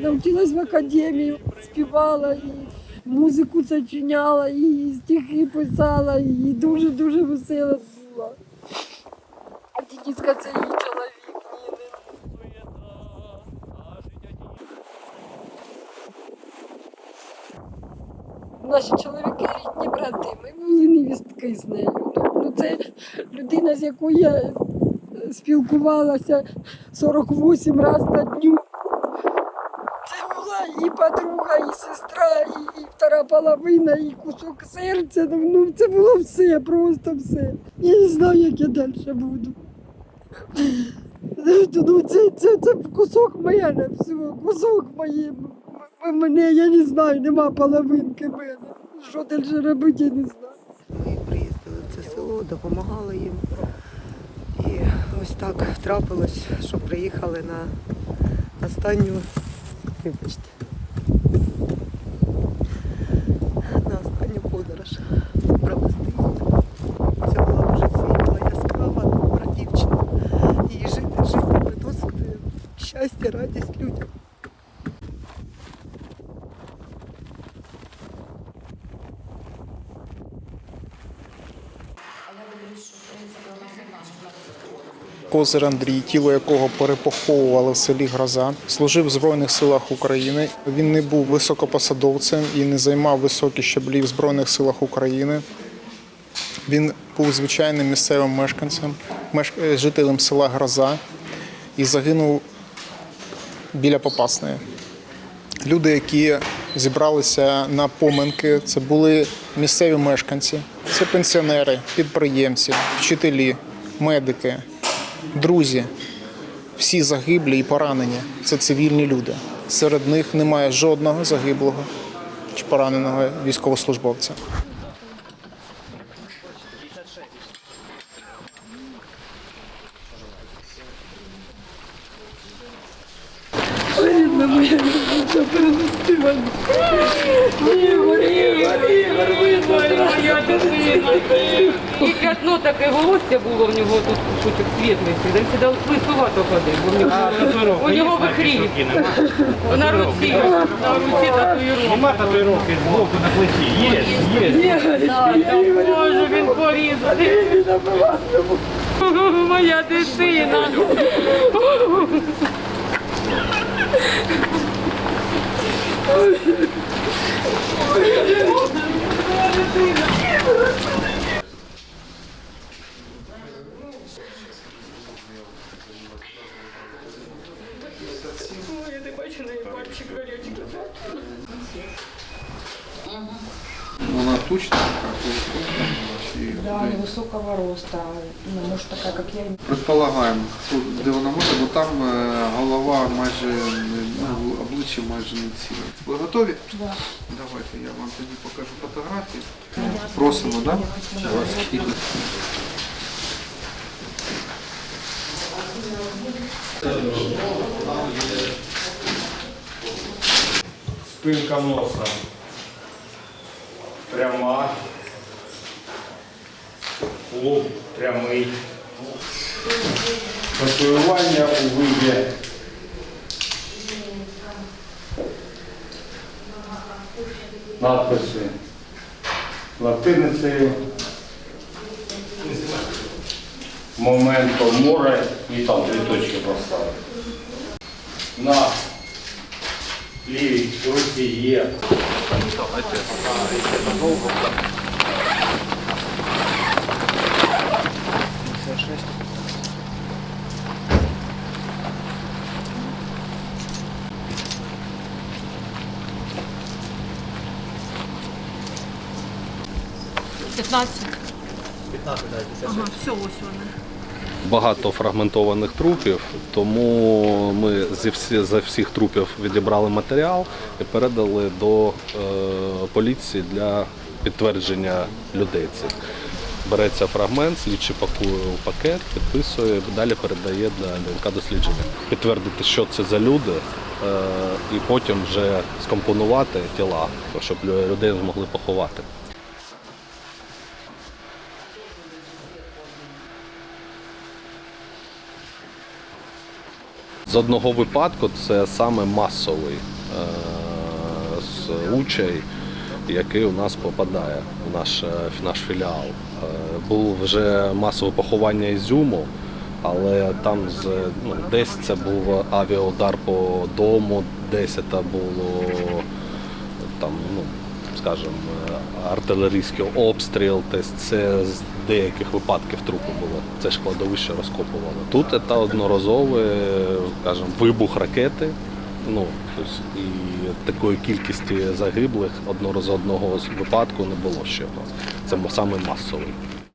Навчилась в академії, співала і музику сочиняла, і стихи писала, і дуже-дуже весела була. А Дідіска це її чоловік Ніни. Наші чоловіки рідні брати, ми були невістки з нею. Ну, це людина, з якою я спілкувалася 48 разів на дню. І подруга, і сестра, і, і втора половина, і кусок серця. Ну, Ну, це було все, просто все. Я не знаю, як я далі буду. Ну, це, це, це кусок мене, всього, кусок моєї. м- м- Мене, я не знаю, нема половинки мене. Що далі робити, я не знаю. Ми приїздили в це село, допомагали їм. І ось так трапилось, що приїхали на останню, вибачте, на останню подорож провести її. Це була дуже світла, яскрава, добра дівчина. І жити, жити, приносити щастя, радість людям. Козир Андрій, тіло якого перепоховували в селі Гроза, служив в Збройних силах України. Він не був високопосадовцем і не займав високі щаблі в Збройних силах України. Він був звичайним місцевим мешканцем, меш- е, жителем села Гроза і загинув біля Попасної. Люди, які зібралися на поминки, це були місцеві мешканці, це пенсіонери, підприємці, вчителі, медики, друзі. Всі загиблі і поранені це цивільні люди. Серед них немає жодного загиблого чи пораненого військовослужбовця. Рідна моя що перенести вам. Ігор, Ігор, Ігор, видно. Моя дитина. І п'ятно таке волосся було в нього тут кусочок світлий. Він сюди лисувато ходив. бо в нього- У нього вихрів. На руці. На руці татуїровка. Нема татуїровки з боку на плечі. Є, є. Боже, він порізаний. Моя дитина. Она тучная, как Да, невысокого роста, ну, может такая, как я. предполагаємо, де вона може, бо там е, голова майже ну, обличчя майже не ціле. Ви готові? Да. Давайте я вам тоді покажу фотографії. Просимо? Да? Спинка носа. Пряма. Лоб прямий. Татуювання у виді. Надписи латиницею. Моменто море і там три точки поставити. На лівій руці є. Багато фрагментованих трупів, тому ми зі всі, за всіх трупів відібрали матеріал і передали до е, поліції для підтвердження людей цих. Береться фрагмент, слідчий пакує у пакет, підписує, далі передає для ДНК дослідження. Підтвердити, що це за люди, е, і потім вже скомпонувати тіла, щоб людей змогли поховати. З одного випадку це саме масовий е, случай, який у нас попадає в наш, е, в наш філіал. Е, Був вже масове поховання Ізюму, але там з, ну, десь це був авіаудар по дому, десь це було там, ну, скажімо, артилерійський обстріл, це з деяких випадків трупи було. Це ж кладовище розкопувало. Тут це одноразовий, скажімо, вибух ракети. Ну, тобто, і такої кількості загиблих одноразового випадку не було ще в нас. Це саме масовий.